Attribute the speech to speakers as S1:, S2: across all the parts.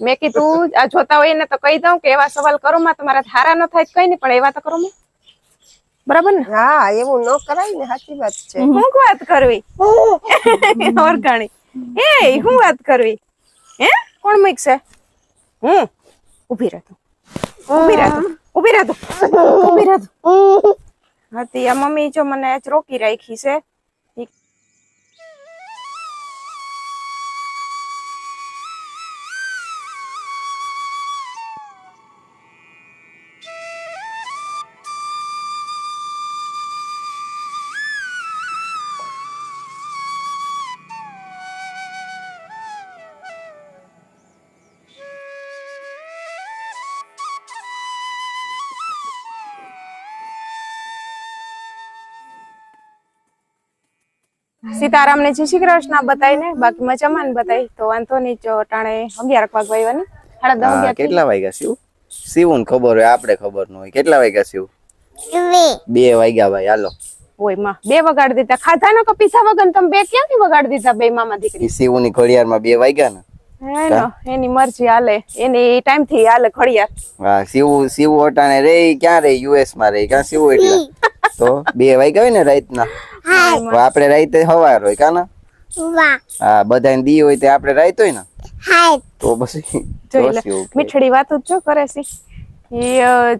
S1: મેં કીધું આ જોતા હોય ને તો કહી દઉં કે એવા સવાલ કરો માં તમારા હારા ન થાય કઈ નહીં પણ એવા તો કરો માં. બરાબર ને?
S2: હા એવું ન કરાય ને સાચી વાત છે.
S1: હું વાત કરવી? ઓરગાણી એ હું વાત કરવી? હે? કોણ મૂકશે? હું. ઊભી રહેતો ઊભી રહેતો ઊભી રહેતો ઊભી રહેતો હતી આ મમ્મી જો મને રોકી રાખી છે. સીતારામ ને જય શ્રી કૃષ્ણ બતાવીને બાકી મજામાં બતાવી તો વાંધો નહીં જો ટાણે અગિયાર વાગ આવ્યા ને સાડા દસ
S3: કેટલા વાગ્યા શિવ શિવું ખબર હોય આપણે ખબર ન હોય. કેટલા વાગ્યા શિવ બે. વાગ્યા ભાઈ હાલો.
S1: હોયમાં બે વગાડી દીધા. ખાધા ને પીસા વગર તમે બે ક્યાંથી વગાડી દીધા બે મામા દીકરી?
S3: શિવની ઘડિયાળ ઘડિયાળમાં બે વાગ્યા ને?
S1: એની મરજી હાલે. એની ટાઈમથી હાલે ઘડિયાળ.
S3: હા શિવ શિવ અટાણે રે ક્યાં રે યુએસમાં રે ક્યાં શિવ એટલે? તો બે વાગ્યા હોય ને રાતના? આપણે રાઈતે હવાર હોય કાના? હા બધાને દી હોય તે આપણે રાત હોય ને? તો પછી
S1: મીઠડી વાત જ જો કરે છે.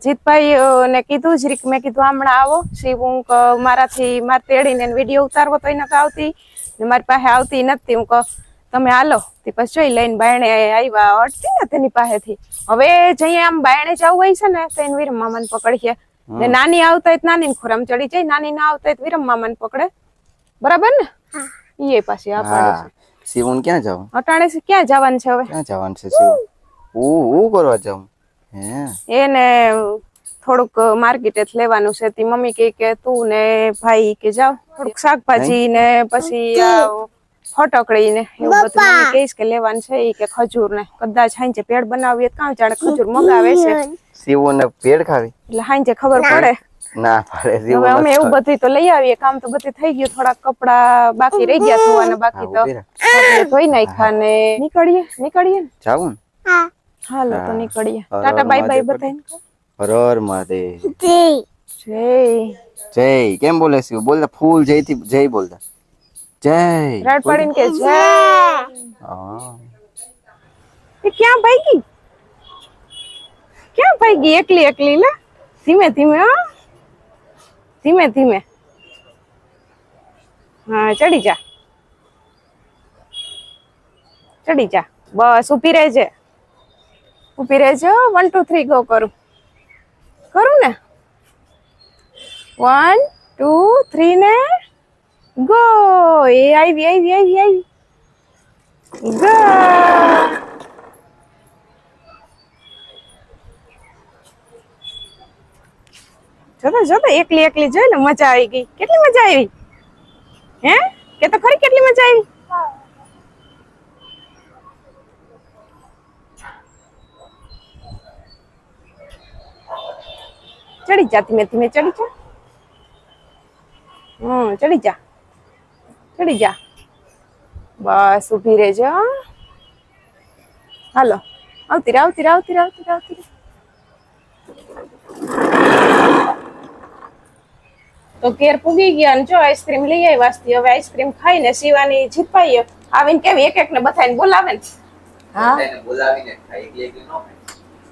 S1: જીતભાઈ ને કીધું જ રીક મેં કીધું હમણાં આવો. શિવ હું ક- મારાથી મારે તેડીને વીડિયો ઉતારવો તો એને આવતી. ને મારી પાસે આવતી નથી હું કહું તમે હાલો. તે પછી જોઈ લઈને બાયણે આવ્યા અટતી ને તેની પાસેથી. હવે જઈએ આમ બાયણે જવું હોય છે ને તો એને વિરમ મામાને પકડીએ. ને નાની આવતા હોય નાની ખોરામ ચડી જાય નાની ના આવતા હોય વિરમ મામાને પકડે. બરાબર ને? એ પાછી આ પાડે
S3: ક્યાં જાવ?
S1: અટાણે ક્યાં જવાનું છે હવે?
S3: ક્યાં જવાનું છે શિવ હું હું કરવા જાઉં? હે?
S1: એને થોડુંક માર્કેટે લેવાનું છે. તી મમ્મી કહે કે તું ને ભાઈ કે જાવ થોડુંક શાકભાજી ને પછી ફટકડી ને એવું બધું. મમ્મી કહીશ કે લેવાનું છે એ કે ખજૂર ને. કદાચ હાંજે પેડ બનાવીએ તો કાં જાણે ખજૂર મગાવે છે.
S3: શિવને ભેળ ખાવી.
S1: એટલે હાંજે ખબર પડે.
S3: ના પડે
S1: હવે અમે એવું બધું તો લઈ આવીએ. કામ તો બધું થઈ ગયું. થોડા કપડા બાકી રહી ગયા ધોવાના બાકી તો. ધોઈ નાખ્યા ને નીકળીએ નીકળીએ. ને?
S3: જાવું હા.
S1: હાલો તો નીકળીએ. Tata bye bye
S3: Mahadev.
S1: બધાને
S3: હર હર મહાદેવ.
S1: જય.
S3: જય. કેમ બોલે શિવ બોલતા ફૂલ જય થી જય બોલતા જય.
S1: રાડ પાડીને કે જય.
S3: હા.
S1: એ ક્યાં ભાગી ક્યાં ગઈ એકલી એકલી લે? ધીમે ધીમે ધીમે ધીમે. હા, ચડી જા. ચડી જા. બસ, ઊભી રહેજે. ઊભી રહેજો વન ટુ થ્રી ગો કરું. કરું ને? વન ટુ થ્રી ને? ગો એ આવી આવી આવી આવી. ગો જોતા જોતા એકલી એકલી જોઈ ને મજા આવી ગઈ. કેટલી મજા આવી? હે? કે તો ખરી કેટલી મજા આવી? ચડી જા ધીમે ધીમે, ચડી જા. હમ, ચડી જા. ચડી જા. બસ, ઊભી રહેજો, હો. હાલો. આવતી રે આવતી રે આવતી રે આવતી રે આવતી રે તો ઘેર પૂગી ગયા અને જો આઈસ્ક્રીમ લઈ આવી વાસ્તી હવે આઈસ્ક્રીમ ખાઈને શિવાની જીતપાઈએ આવીને કેવી એક એક ને બધાને બોલાવે ને?
S2: હા?
S3: ખાઈ ન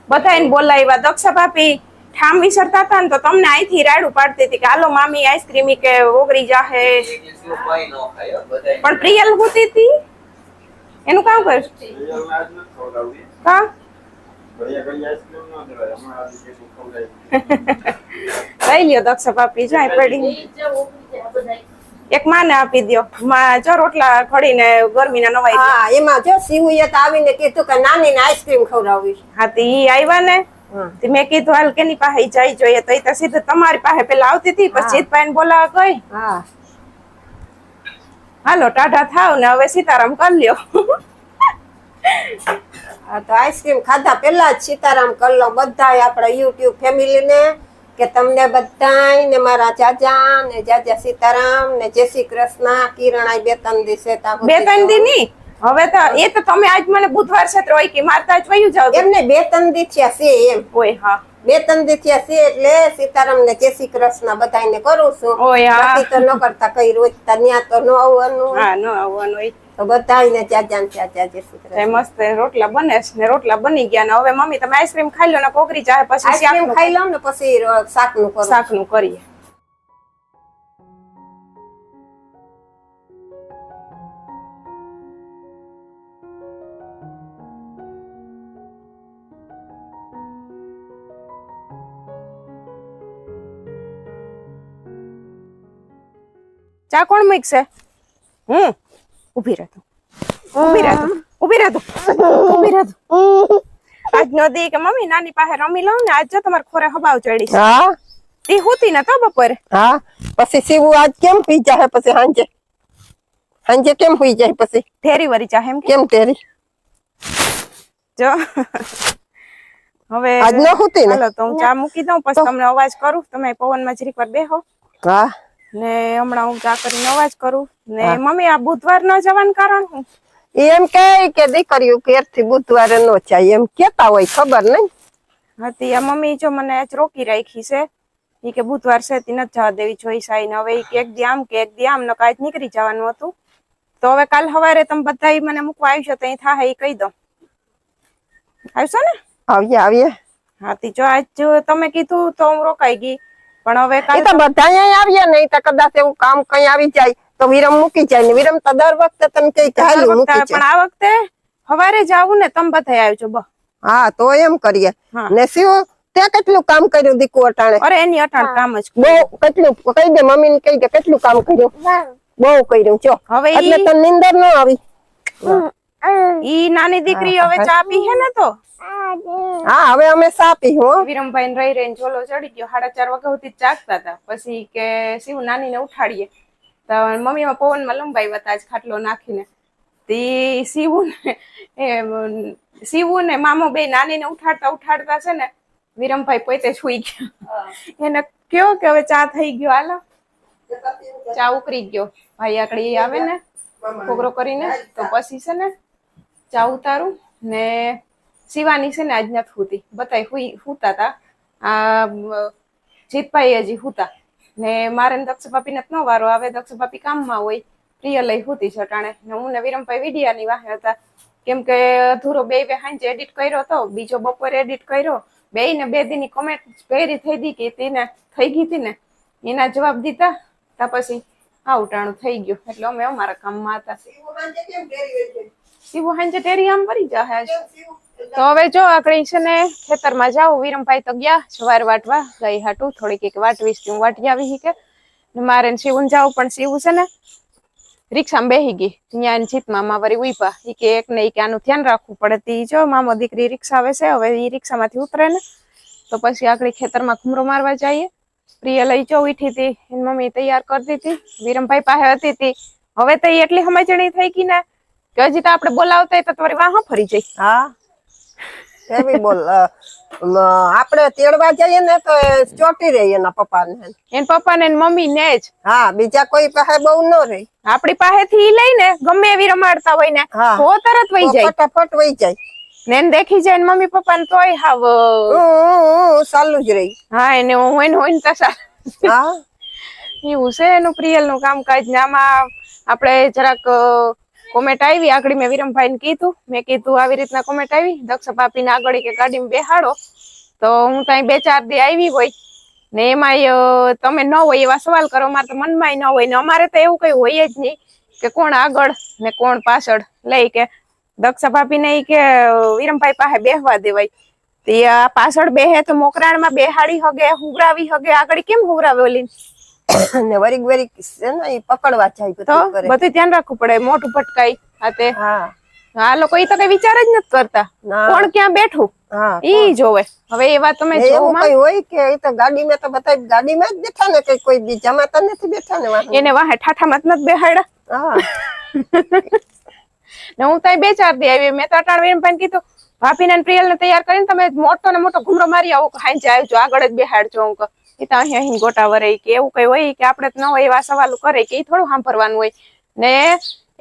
S1: બધાને બોલાવ્યા. દક્ષા ભાભી ઠામ વિસરતા હતા ને તો તમને અહીંથી રાડું પાડતી હતી કે હાલો મામી આઈસ્ક્રીમ કે ઓગળી જાહે.
S3: ન
S1: પણ પ્રિયલ હોતી હતી એનું કામ કર કા લઈ લ્યો દક્ષ આપી જાય પડી એક માને આપી દ્યો. માં જો રોટલા ખડીને ગરમીના નવાઈ.
S2: હા એમાં જો શિવુએ તો આવીને કીધું કે નાની ને આઈસ્ક્રીમ ખવડાવવી છે.
S1: હા તે ઈ આવ્યા ને? મેં કીધું હાલ કેની પાસે જાય જઈ જોઈએ? તો એ તો સીધું તમારી પાસે પેલા આવતી હતી પછી જીતભાઈ બોલાવા ગઈ.
S2: હા.
S1: હાલો ટાઢા થાવ ને હવે સીતારામ કરી લ્યો.
S2: તો આઈસ્ક્રીમ ખાધા પહેલા જ સીતારામ કરલો બધા આપણા યુટ્યુબ ફેમિલી ને કે તમને બધાય ને મારા જાજા ને જાજા સીતારામ ને જય શ્રી કૃષ્ણ કિરણ બે ત્રણ દિવસે
S1: બે ત્રણ દી હવે તો એ તો તમે આજ મને બુધવાર છે ત્રોય હોય કે મારતા જ વયું જાવ.
S2: એમને બે ત્રણ દી થયા છે એમ.
S1: ઓય હા.
S2: બે ત્રણ દી થયા છે એટલે સીતારામ ને જય શ્રી કૃષ્ણ બધાને કરું છું.
S1: ઓય હા.
S2: તો ન કરતા કઈ રોજ ત્યાં તો ન આવવાનું.
S1: હા ન આવવાનું હોય.
S2: તો બધાને ત્યાં જ્યાં ત્યાં ત્યાં જય શ્રી
S1: મસ્ત રોટલા બને છે ને રોટલા બની ગયા ને હવે મમ્મી તમે આઈસ્ક્રીમ ખાઈ લો ને કોકરી ચાહે પછી
S2: આઈસ્ક્રીમ ખાઈ લઉં ને પછી શાકનું કરું.
S1: શાકનું કરીએ. ચા કોણ મૂકશે? હું ઊભી રહેતો ઊભી રહેતો ઊભી રહેતો ઊભી રહેતો આજ નો દી કે મમ્મી નાની પાસે રમી લઉં ને આજ જો તમારે ખોરે હબાવ ચડી છે।
S2: હા?
S1: તી હુતી ને તો બપોરે?
S2: હા? પછી સીવું આજ કેમ પી જાય પછી સાંજે? સાંજે કેમ પી જાય પછી?
S1: ઠેરી વરી ચાહે એમ કે?
S2: કેમ તેરી
S1: જો હવે
S2: આજ ન હુતી ને?
S1: હાલો તો હું ચા મૂકી દઉં પછી તમને અવાજ કરું. તમે પવનમાં જરીક વાર બેહો.
S2: હા?
S1: ને હમણાં હું ચાકરી નવા અવાજ કરું. ને મમ્મી આ બુધવાર ન જવાનું કારણ હું
S2: એમ કે કે દીકરીઓ ઘેરથી બુધવારે નો જાય એમ કેતા હોય ખબર નહીં
S1: હતી આ મમ્મી જો મને આજ રોકી રાખી છે ઈ કે બુધવાર છે તી નથી જવા દેવી જોઈ સાઈ હવે ઈ કે એક દી આમ કે એક દી આમ ન કાંઈ નીકળી જવાનું હતું. તો હવે કાલ સવારે તમે બધા મને મૂકવા આવશો તો અહીં થાય એ કહી દો આવશો ને?
S2: આવીએ આવીએ.
S1: હા તી જો આજ તમે કીધું તો હું રોકાઈ ગઈ. પણ હવે
S2: એ તો બધા અહીંયા આવીએ નહીં તો કદાચ એવું કામ કઈ આવી જાય તો વિરમ મૂકી જાય ને. વિરમ તો દર વખતે તમે કઈ
S1: દર
S2: મૂકી જાય પણ
S1: આ વખતે સવારે જાવું ને તમે બધા આવજો બ.
S2: હા તો એમ કરીએ. ને શિવ તે કેટલું કામ કર્યું દીકુ અટાણે?
S1: અરે એની અટાણ કામ જ
S2: બહુ કેટલું કહી દે મમ્મી ને કહી દે કેટલું કામ કર્યું? બહુ કર્યું ચો
S1: હવે
S2: એટલે તને નિંદર ન આવી.
S1: ઈ નાની દીકરી હવે ચા પીહે ને તો?
S2: હા હવે અમે ચા પી
S1: વિરમભાઈ રહી રહીને ઝોલો ચડી ગયો. સાડા ચાર વાગ્યા સુધી ચાકતા હતા. પછી કે શિવ નાની ને ઉઠાડીએ. તો મમ્મી માં પવનમાં લંબાઈ હતા આજ ખાટલો નાખીને. તે શિવુ ને એ શિવુ ને મામો બે નાની ને ઉઠાડતા ઉઠાડતા છે ને વિરમભાઈ પોતે સુઈ ગયા. એને કયો કે હવે ચા થઈ ગયો? હાલો. ચા ઉકરી ગયો. ભાઈ આકડી આવે ને છોકરો કરીને તો પછી છે ને ચા ઉતારું ને શિવાની છે ને આજ નથી હુતી. બતાય હુતા તા. આ જીતભાઈ હજી હુતા. ને મારે દક્ષ ને ન વારો આવે. દક્ષ ભાભી કામમાં હોય. પ્રિય લઈ હુતી છટાણે હું ને વિરમભાઈ વિડિયાની વાહે હતા. કેમ કે અધૂરો બે બે હાંજે એડિટ કર્યો તો, બીજો બપોરે એડિટ કર્યો. બે ને બે દીની કોમેન્ટ પહેરી થઈ ગઈ કે તેને થઈ ગઈ હતી ને, એના જવાબ દીધા. તા પછી આ ઉટાણું થઈ ગયું. એટલે અમે અમારા કામમાં હતા. શિવો હાંજે ટેરી આમ વરી જાહે તો હવે જો આકડી છે ને ખેતરમાં જાઉં, વિરમભાઈ તો ગયા જવાર વાટવા ગઈ હાટું, થોડીક એક વાટવીશ હું વાટી આવી કે. મારે શિવું જાવું, પણ શિવું છે ને રિક્ષામાં બેહી ગઈ. ત્યાં જીત મામા વરી ઊભા એ કે એક ને કે આનું ધ્યાન રાખવું પડે. તી જો મામો દીકરી રિક્ષા આવે છે, હવે એ રિક્ષામાંથી ઉતરે ને. તો પછી આકડી ખેતરમાં ઘૂમરો મારવા જઈએ. પ્રિય લઈ જો ઉઠી હતી. એની મમ્મી તૈયાર કરતી હતી વિરમભાઈ પાસે હતી તી. હવે તો એટલી સમજણી થઈ ગઈ ને કે હજી તો આપણે બોલાવતા તો તમારી વાહ ફરી જાય
S2: હા. એવી બોલ આપણે તેડવા જઈએ ને તો ચોટી રહી એના પપ્પાને.
S1: એન પપ્પા ને મમ્મી ને જ.
S2: હા બીજા કોઈ પાસે બહુ ન રહી.
S1: આપણી પાસેથી લઈને ગમે એવી રમાડતા હોય ને. તો તરત વહી જાય.
S2: ફટાફટ વહી જાય.
S1: ને દેખી જાય ને મમ્મી પપ્પા ને તોય હાવ
S2: ચાલુ જ રહી.
S1: હા એને હું ને હોય ને તસા
S2: હા.
S1: એવું છે એનું પ્રિયલનું કામકાજ ને આમાં આપણે જરાક કોમેન્ટ આવી, આગળ મેં વિરમભાઈ ને કીધું. મેં કીધું, આવી રીતના કોમેન્ટ આવી. દક્ષ પાપી ને આગળ કે ગાડીમાં બેહાડો. તો હું ત્યાં બે ચાર દી આવી હોય. ને એમાં તમે ન હોય એવા સવાલ કરો. અમારે તો મનમાં ન હોય. ને અમારે તો એવું કઈ હોય જ નહીં કે કોણ આગળ ને કોણ પાછળ. લઈ કે, દક્ષ ભાભી ને કે, વિરમભાઈ પાસે બેહવા દેવાય. તે પાછળ બેહે તો મોકરાણમાં બેહાડી હગે, હુવરાવી હગે. આગળ કેમ હુવરાવે ઓલી?
S2: ને વરીક વરીક છે ને ઈ પકડવા જાય
S1: તો
S2: બધું કરે.
S1: બધું ધ્યાન રાખવું પડે મોઢું ભટકાય આ
S2: હા.
S1: આ લોકો ઈ તો કઈ વિચાર જ નથી કરતા. કોણ ક્યાં બેઠું?
S2: હા
S1: ઈ જોવે. હવે એ વાત તમે
S2: એવું કઈ હોય કે ઈ તો ગાડીમાં તો બધા ગાડીમાં જ બેઠા ને કે કોઈ બીજામાં તો નથી બેઠા ને
S1: એને વાહે ઠાઠામાં જ નથી બેહાડ્યા.
S2: હા.
S1: ને હું ત્યાં બે ચાર દી આવી મેં તો અટાણ પણ કીધું ભાભીને ને પ્રિયલને તૈયાર કરીને તમે મોટો ને મોટો ઘૂમરો મારી આવો હાઈ જાય આવજો આગળ જ બેહાડજો હું કહું. ઈ તો અહીં અહીં ગોટા વરે કે એવું કઈ હોય કે આપણે ન હોય એવા સવાલો કરે કે એ થોડું સાંભળવાનું હોય. ને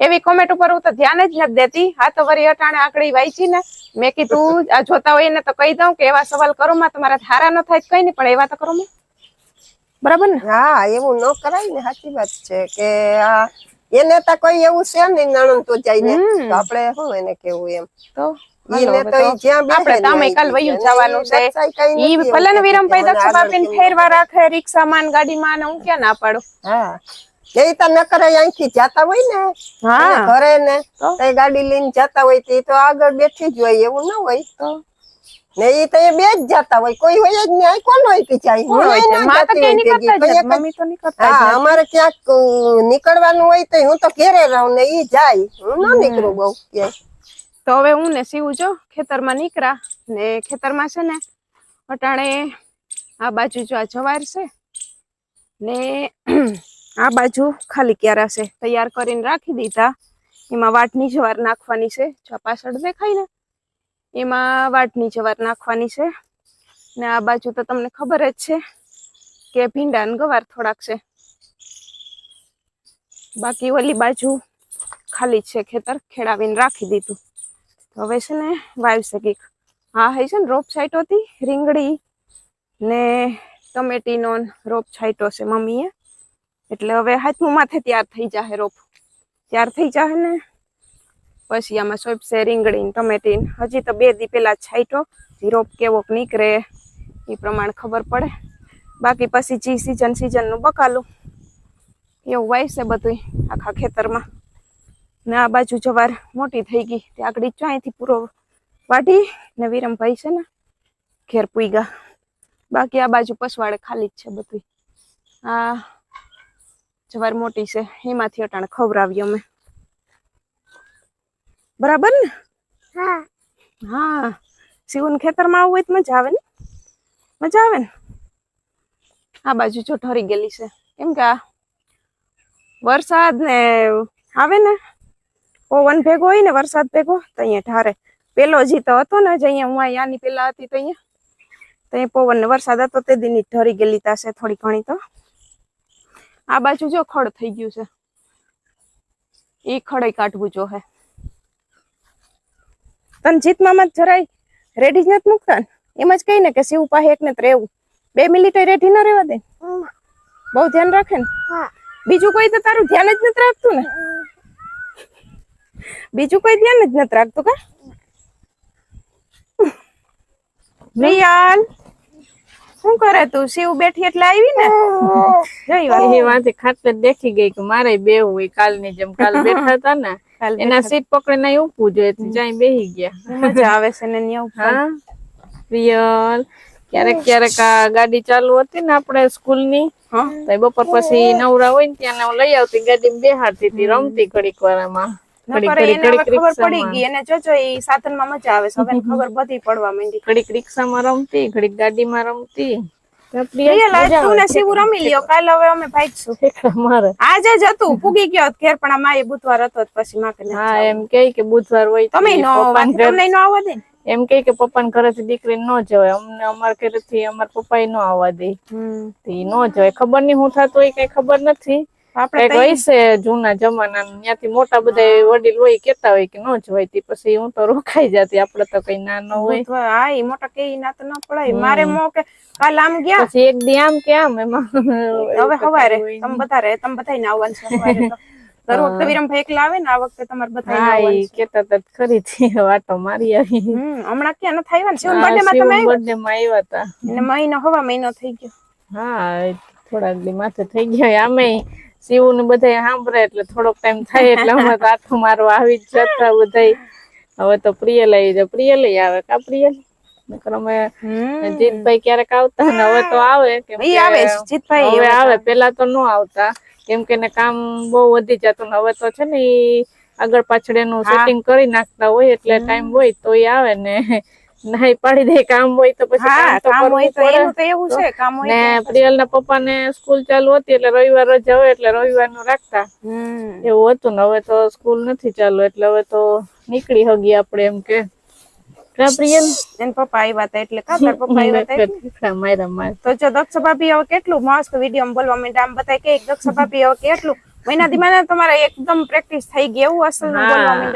S1: એવી કોમેન્ટ ઉપર હું તો ધ્યાન જ નથી દેતી. હા તો વરી અટાણે આકડી વાંચી ને મેં કીધું આ જોતા હોય ને તો કહી દઉં કે એવા સવાલ કરો માં તમારા હારા ન થાય કઈ નહીં પણ એવા તો કરો માં બરાબર ને?
S2: હા એવું ન કરાય ને સાચી વાત છે કે આ એને તો કોઈ એવું છે નહીં નણંદ તો જાય ને. તો આપણે શું એને કેવું એમ?
S1: તો?
S2: ઈને તો ઈ જ્યાં બેસે
S1: આપણે
S2: ને
S1: તમે
S2: આઈ
S1: કાલ
S2: ગઈ.
S1: વયું જવાનું છે. ઈ
S2: નથી
S1: ભલે ને
S2: એવું
S1: વિરમભાઈ દક્ષ
S2: મને આગળ
S1: ફેરવા રાખે રિક્ષામાં ને ગાડીમાં ને હું ક્યાં ના પાડું?
S2: હા. એ તો ન કરે અહીંથી જાતા હોય ને
S1: હા.
S2: ઘરે ને
S1: તો?
S2: તો ગાડી લઈને જતા હોય તો તો આગળ બેઠી જ હોય એવું ના હોય.
S1: તો?
S2: ને એ તો એ બે જ જતા હોય. કોઈ હોય જ નહીં. કોણ હોય કે જાય. અમારે ક્યાંક નીકળવાનું હોય તો હું તો ઘેરે રહું ને એ જાય. હું ન નીકળું બહુ ક્યાંય.
S1: તો હવે હું ને સીવું જો ખેતરમાં નીકળ્યા ને ખેતરમાં છે ને અટાણે આ બાજુ જો આ જવાર છે ને આ બાજુ ખાલી ક્યારા છે, તૈયાર કરીને રાખી દીધા. એમાં વાટની જવાર નાખવાની છે, જો પાછળ દેખાય ને, એમાં વાટની જવાર નાખવાની છે. ને આ બાજુ તો તમને ખબર જ છે કે ભીંડા ને ગવાર થોડાક છે. બાકી ઓલી બાજુ ખાલી છે ખેતર, ખેડાવીને રાખી દીધું. હવે છે ને વાવશે કીક હા હે છે ને રોપ છાંટો હતી રીંગણી ને ટમેટીનો રોપ છાંટો છે મમ્મીએ. એટલે હવે હાથમું માથે તૈયાર થઈ જાહે રોપ. તૈયાર થઈ જાહે ને પછી આમાં સોંપશે રીંગણી ટમેટી. હજી તો બે દી પહેલાં છાંટ્યો. ઈ રોપ કેવોક નીકળે એ પ્રમાણે ખબર પડે. બાકી પછી જી સિઝન સિઝનનું બકાલું. એવું વાવશે બધું આખા ખેતરમાં. ને આ બાજુ જવાર મોટી થઈ ગઈ તે આગળ ચોથી પૂરો વાઢી ને વિરમભાઈ છે ને ઘેર પૂઈગા. બાકી આ બાજુ પસવાડે ખાલી જ છે બધું આ જવાર મોટી છે એમાંથી અટાણે ખવડાવી અમે. બરાબર ને? હા. શિવન ખેતરમાં આવવું હોય તો મજા આવે ને? મજા આવે ને? આ બાજુ જો ઠરી ગયેલી છે. કેમ કે આ વરસાદ ને આવે ને પવન ભેગો હોય ને વરસાદ ભેગો તો અહીંયા ઢારે. પેલો જી તો હતો ને જ અહીંયા હું આની પેલા હતી તો અહીંયા. તો અહીંયા પવન ને વરસાદ હતો તે દીની ઢરી ગયેલી તાશે થોડી ઘણી તો. આ બાજુ જો ખડ થઈ ગયું છે. એ ખડે કાઢવું જો હે. તને જીત મામા જરાય રેડી જ નથી મૂકતા એમ જ કહી ને કે શિવ પાસે એક ને રહેવું. બે મિનિટ રેડી ન રહેવા દે. બહુ ધ્યાન રાખે ને. બીજું કોઈ તો તારું ધ્યાન જ નથી રાખતું ને? બીજું કોઈ ધ્યાન જ નથી રાખતું કા? રિયાલ શું કરે તું? શિવ બેઠી એટલે આવી ને? જઈ વાત.
S4: એ વાંચે ખાતર દેખી ગઈ કે મારે હોય કાલની જેમ કાલ બેઠા હતા ને એના સીટ પકડીને ઊભું જોઈએ જાય બેહી ગયા.
S1: મજા આવે છે ને ન્યા
S4: હા. રિયલ. ક્યારેક ક્યારેક આ ગાડી ચાલુ હતી ને આપણે
S1: સ્કૂલની
S4: તો બપોર પછી નવરા હોય ને ત્યાં લઈ આવતી ગાડી બેહાડતી હતી રમતી ઘડીક વારમાં.
S1: ખબર પડી ગઈ. એને જોજો ઈ સાધનમાં મજા આવે છે. હવે ખબર બધી પડવા માંડી.
S4: ઘડીક રિક્ષામાં રમતી ઘડીક ગાડીમાં રમતી. તો પ્રિય
S1: રિયલ આજ તું ને શિવ રમી લ્યો. કાલ હવે અમે ભાગશું
S4: મારે
S1: આજે જ હતું પૂગી ગયો ઘેર પણ આ માએ બુધવાર હતો પછી માં
S4: હા એમ કે કે બુધવાર હોય તો
S1: તમે નો
S4: પપ્પાને ઘરે-
S1: તમને આવવા દે ને?
S4: એમ કે કે પપ્પાને ઘરેથી દીકરી ન જવાય. અમને અમાર ઘરેથી અમારા પપ્પા નો આવવા દે.
S1: નો
S4: તો જવાય. ખબર નહીં હું થતું એ કઈ ખબર નથી.
S1: આપણે
S4: હશે જૂના જમાના ત્યાંથી મોટા બધા વડીલ હોય કેતા હોય કે ન જવાય પછી હું તો રોકાઈ જતી આપડે તો કઈ ના ન હોય.
S1: હા એ મોટા કે ના તો ના પડાય. મારે મો કે કાલ આમ ગયા.
S4: પછી એક દી આમ કે આમ એમાં
S1: હવે હવારે તમે બધા રે તમે બધા ને આવવાનું છે દર વખતે વિરમભાઈ એકલા આવે ને આ વખતે તમારે બધા
S4: હા કેતા તા ખરી થી વાટો મારી આવી.
S1: હમણાં ક્યાં ને? શિવન બર્થડે માં તમે
S4: બર્થડે માં આવ્યા હતા.
S1: એને મહિનો હવા મહિનો થઈ ગયો.
S4: હા થોડાક દી માથે થઈ ગયા આમે શિવ ને બધા સાંભળે એટલે થોડોક ટાઈમ થાય એટલે અમે તો આઠો મારવા આવી જ જતા બધા હવે તો પ્રિય લઈ જાય પ્રિય લઈ આવે કા પ્રિય નકર અમે જીતભાઈ ક્યારેક આવતા ને હવે તો આવે કેમ
S1: આવે જીતભાઈ
S4: હવે આવે પેલા તો ન આવતા. કેમ કે કામ બહુ વધી જતું ને હવે તો છે ને આગળ પાછળ એનું સેટિંગ કરી નાખતા હોય એટલે ટાઈમ હોય તો આવે ને. નાઈ પાડી દે કામ હોય તો પછી કામ
S1: હોય તો એનું તો એવું છે કામ હોય
S4: ને પ્રિયલ ના પપ્પા ને સ્કૂલ ચાલુ હતી એટલે રવિવાર રજા હોય એટલે રવિવારનું રાખતા એવું હતું ને હવે તો સ્કૂલ નથી ચાલુ એટલે હવે તો નીકળી હગી આપણે એમ કે. પ્રિયલ?
S1: એન પપ્પા આવ્યા હતા એટલે કા તાર પપ્પા આવ્યા હતા તો જો દક્ષ ભાભી હવે કેટલું મસ્ત વીડિયો બોલવા માંડ્યા આમ બધાય કે દક્ષ ભાભી હવે કેટલું મહિનાથી મને તમારે એકદમ પ્રેક્ટિસ થઈ ગઈ એવું અસલ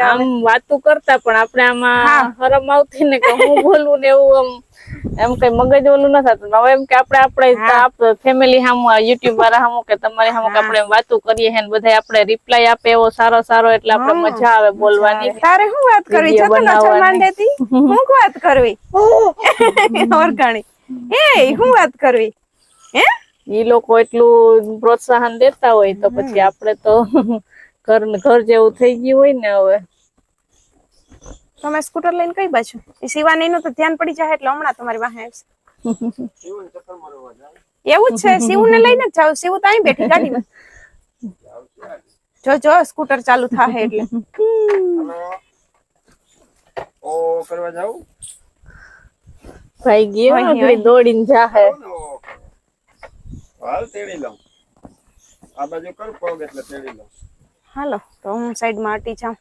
S4: આમ વાતો કરતા પણ આપણે આમાં હરમ આવતી ને કે હું બોલું ને એવું આમ એમ કઈ મગજ ઓલું ન થતું. હવે એમ કે આપણે આપણે ફેમિલી સામુ યુટ્યુબ વાળા સામુ કે તમારી સામુ આપણે વાતો કરીએ હે બધા આપણે રિપ્લાય આપે એવો સારો સારો એટલે આપણે મજા આવે બોલવાની.
S1: તારે શું વાત કરવી? છે તો
S4: બનાવવાની.
S1: માંડેતી હું વાત કરવી? ઓરગાણી એ હું વાત કરવી? હે?
S4: ઈ લોકો એટલું પ્રોત્સાહન દેતા હોય તો પછી આપણે તો ઘર ઘર જેવું થઈ ગયું હોય ને હવે.
S1: તમે સ્કૂટર લઈને કઈ બાજુ? એ શિવાની નું તો ધ્યાન પડી જાય એટલે હમણાં તમારી પાસે આવશે. એવું જ છે શિવ ને લઈને જ જાવ શિવ તો અહીં બેઠી ગાડીમાં. જો જો સ્કૂટર ચાલુ થાય એટલે.
S3: ઓ કરવા જાવ?
S4: ભાઈ ગયો
S1: હોય,
S4: દોડીને જાહે.
S3: હાલ તેડી લઉં. આ બાજુ કર પગ એટલે તેડી લઉં.
S1: હાલો તો હું સાઈડમાં હટી જાઉં.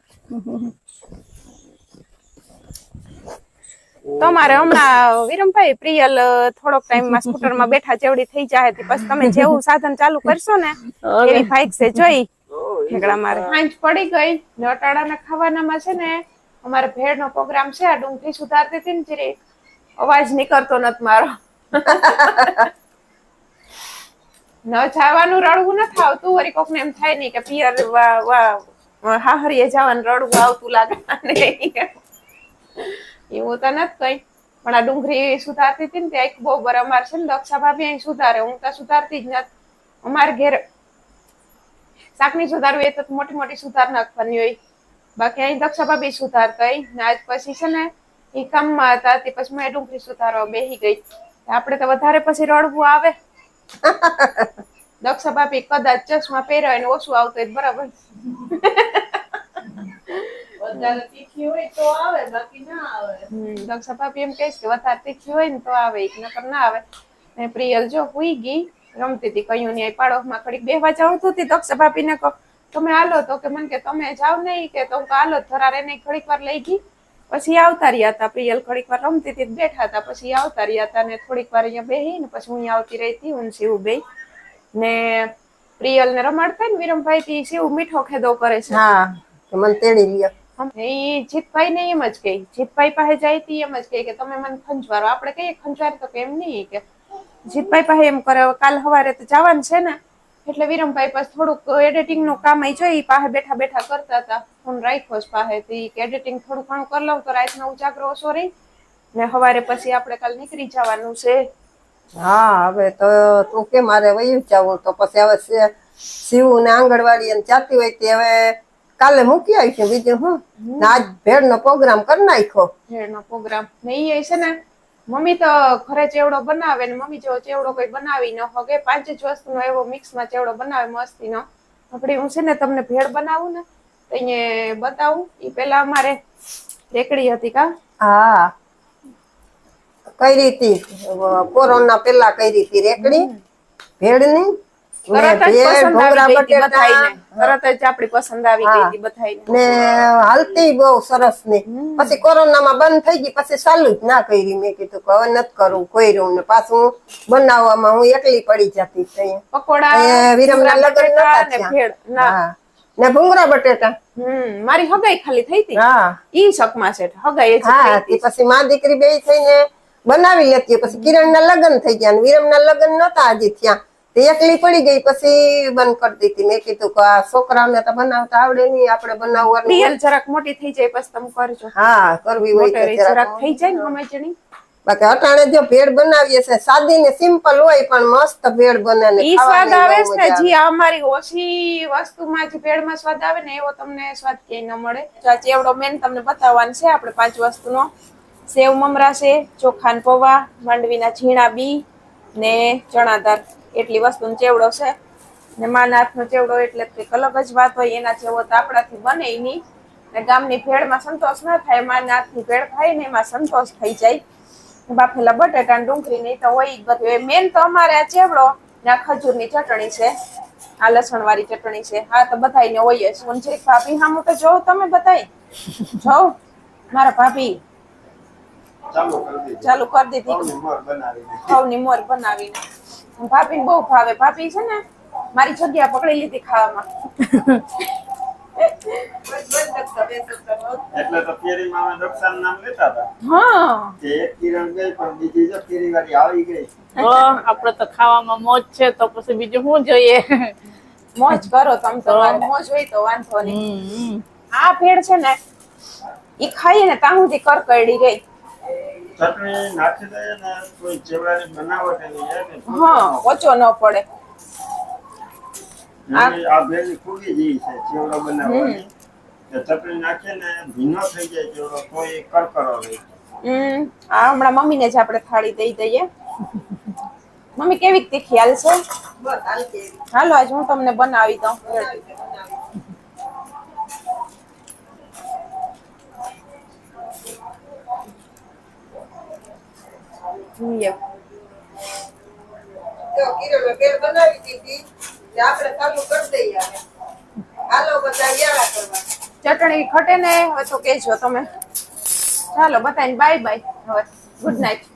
S1: તમારે હમણાં વિરમભાઈ પ્રિયલ થોડોક ટાઈમમાં સ્કૂટરમાં બેઠા જેવડી થઈ જાય તે. પછી તમે જેવું સાધન ચાલુ કરશો ને એવી બાઈક છે જોઈ. ઠેકડા મારે. સાંજ પડી ગઈ. ને અટાણાના ખાવાનામાં છે ને અમારે ભેળનો પ્રોગ્રામ છે. આ ડુંગળી સુધારતી હતી ને જરીક. અવાજ નીકળતો નથી મારો. ન જવાનું રડવું નથી આવતું. વળી કોકને એમ થાય નહીં કે પિયર હાહરીએ જવાનું, રડવું આવતું લાગે એવું તો નથી કઈ. પણ આ ડુંગળી સુધારતી હતી ને ત્યાં એક બહુ બર અમારે છે ને દક્ષા ભાભી અહીં સુધારે. હું તો સુધારતી જ નથી. અમારે ઘેર શાકની સુધારવી એ તો મોટી મોટી સુધાર નાખવાની હોય. બાકી અહીં દક્ષા ભાભી સુધારતા ને આજ પછી છે ને એ કામમાં હતા. તે પછી મેં ડુંગળી સુધારવા બેહી ગઈ. આપણે તો વધારે પછી રડવું આવે. દક્ષા ભાભી કદાચ ચશ્મા પહેર્યા હોય ને ઓછું આવતું હોય તો બરાબર
S4: વધારે તીખી હોય તો આવે બાકી ના આવે
S1: દક્ષા ભાભી એમ કહીશ કે વધારે તીખી હોય ને તો આવે એક નકર ના આવે ને પ્રિયલ જો હુઈ ગઈ રમતી હતી કયું નહીં પાડોશમાં ઘડીક બેહવા જાવતું હતી દક્ષા ભાભીને કહો તમે હાલો તો કે મને કે તમે જાવ નહીં કે તો હાલો ધરારે નહીં ઘડીક વાર લઈ ગઈ પછી આવતા રહ્યા હતા પ્રિયલ થોડીક વાર રમતી હતી બેઠા હતા પછી આવતા રહ્યા હતા ને થોડીક વાર અહીંયા બેહી ને પછી હું આવતી રહી હતી હું શિવ બે ને પ્રિયલ ને રમાડતા ને વિરમભાઈ થી શિવ મીઠો ખેદો કરે છે.
S2: હા મને તેડી લ્યો.
S1: એ જીતભાઈ ને એમ જ કહી. જીતભાઈ પાસે જાય તી એમ જ કહી કે તમે મને ખંજવારો. આપણે કહીએ ખંજવાર તો કેમ એમ નહીં કે જીતભાઈ પાસે એમ કરે કાલ સવારે તો જવાનું છે ને એટલે વિરમભાઈ પાસે થોડુંક એડિટિંગનું કામ એ જોઈ પાસે બેઠા બેઠા કરતા હતા. ફોન રાખ્યો જ પાસે કે એડિટિંગ થોડું ઘણું કરી લઉં તો રાતનો ઉજાગરો ઓછો રહી ને સવારે પછી આપણે કાલ નીકળી જવાનું છે.
S2: હા હવે તો તું કે મારે વયું જવું તો પછી હવે સીવું ને આંગણવાડી અને ચાતી હોય તે હવે કાલે મૂકી આવી છે બીજું હું? ને આજ ભેળ નો પ્રોગ્રામ કરી નાખ્યો.
S1: ભેળનો પ્રોગ્રામ ને એ છે ને મમ્મી તો ઘરે ચેવડો બનાવે ને મમ્મી જેવો ચેવડો કોઈ બનાવી ન હગે પાંચ જ વસ્તુનો એવો મિક્સમાં ચેવડો બનાવે મસ્તીનો. આપણે હું છે ને તમને ભેળ બનાવું ને તો અહીંયા બતાવું. એ પેલા અમારે રેકડી હતી કા?
S2: હા. કઈ હતી કોરોના પેલા કઈ હતી રેકડી? ભેળની? ને
S1: તરત જ પસંદ આવી ગઈ હતી
S2: બટેટા.
S1: તરત જ આપણી પસંદ આવી ગઈ હતી
S2: ને હાલતી બહુ સરસ ને. પછી કોરોનામાં બંધ થઈ ગઈ પછી ચાલુ જ ના કરી. મેં કીધું કે હવે નથી કરવું કર્યું ને. પાછું બનાવવામાં હું એકલી પડી જતી હતી.
S1: પકોડા
S2: વિરમના લગ્ન નતા
S1: ને
S2: ભૂંગળા બટેટા.
S1: હમ. મારી હગાઈ ખાલી થઈ હતી.
S2: હા.
S1: ઈ શકમાં છે હગાઈ જ થઈ
S2: પછી માં દીકરી બે થઈને બનાવી લેતી પછી કિરણ ના લગ્ન થઈ ગયા વિરમ ના લગ્ન નતા હજી ત્યાં તે એકલી પડી ગઈ પછી બંધ કરી દીધી. મેં કીધું કે આ છોકરાઓને તો બનાવતા આવડે નહીં આપણે બનાવવાનું
S1: જરાક મોટી થઈ જાય પછી તમે કરજો.
S2: હા કરવી હોય તો જરાક.
S1: જરાક થઈ જાય ને
S2: બાકી અટાણે જો ભેળ બનાવીએ છે સાદી ને સિમ્પલ હોય પણ મસ્ત ભેળ બને ને
S1: ઈ સ્વાદ આવે છે ને જે અમારી ઓછી વસ્તુમાં જે ભેળમાં સ્વાદ આવે ને એવો તમને સ્વાદ ક્યાંય ન મળે. તો આ ચેવડો મેન તમને બતાવવાનો છે આપણે પાંચ વસ્તુનો. સેવ મમરા છે ચોખા પૌવા માંડવીના ઝીણા બી ને ચણાદાર એટલી વસ્તુનો ચેવડો છે. ને માના હાથનો ચેવડો એટલે કંઈક અલગ જ વાત હોય, એના જેવો તો આપણાથી બને નહીં. ને ગામની ભેળમાં સંતોષ ના થાય માના હાથની ભેળ ખાય ને એમાં સંતોષ થઈ જાય. બાફેલા બટેટા ડુંગળી નહીં તો હોય બધું. મેન તો અમારે આ ચેવડો ને આ ખજૂરની ચટણી છે. આ લસણ વાળી ચટણી છે. હા, તો બધાયને હોય જ. હું જરીક ભાભી હામું તો જોઉં, તમે બધાય? જોઉં? મારા ભાભી
S3: ચાલુ કરી દીધી.
S1: ચાલુ કરી દીધી.
S3: મોર
S1: બનાવીને. ભાભીને બહુ ભાવે. ભાભી છે ને મારી જગ્યા પકડી લીધી ખાવામાં.
S5: એટલે તો કેરીમાં અમે નામ લેતા હતા.
S1: હા.
S5: એક કિરણ ગઈ પણ બીજી જો કેરી વાળી આવી ગઈ.
S4: આપણે તો ખાવામાં મોજ છે તો પછી બીજું શું જોઈએ?
S1: મોજ કરો તમે તમારે. મોજ હોય તો વાંધો નહીં. આ ભેળ છે ને એ ખાઈએ ને ત્યાં સુધી કરકડી ગઈ
S5: ચટણી નાખી દઈએ ને કોઈ ચેવડાની બનાવટ એની
S1: હા ઓછો ન પડે.
S5: આ ભેળની ખૂબી જેવી છે ચેવડો બનાવવાની ચટણી નાખીએ ને ભીનો થઈ જાય ચેવડો તો એ કરકરો રહે
S1: હમ આ હમણાં મમ્મીને જ આપણે થાળી દઈ દઈએ. મમ્મી કેવી તીખી હાલ છે હાલો આજ હું તમને બનાવી દઉં જોઈએ.
S2: જો કિરણ બેલ બનાવી દીધી એટલે આપણે ચાલુ કરી દઈએ હવે. હાલો બધા યારા કરવા
S1: ચટણી ખટે ને હવે તો કેજો તમે. ચાલો બધાને બાય બાય હવે ગુડ નાઇટ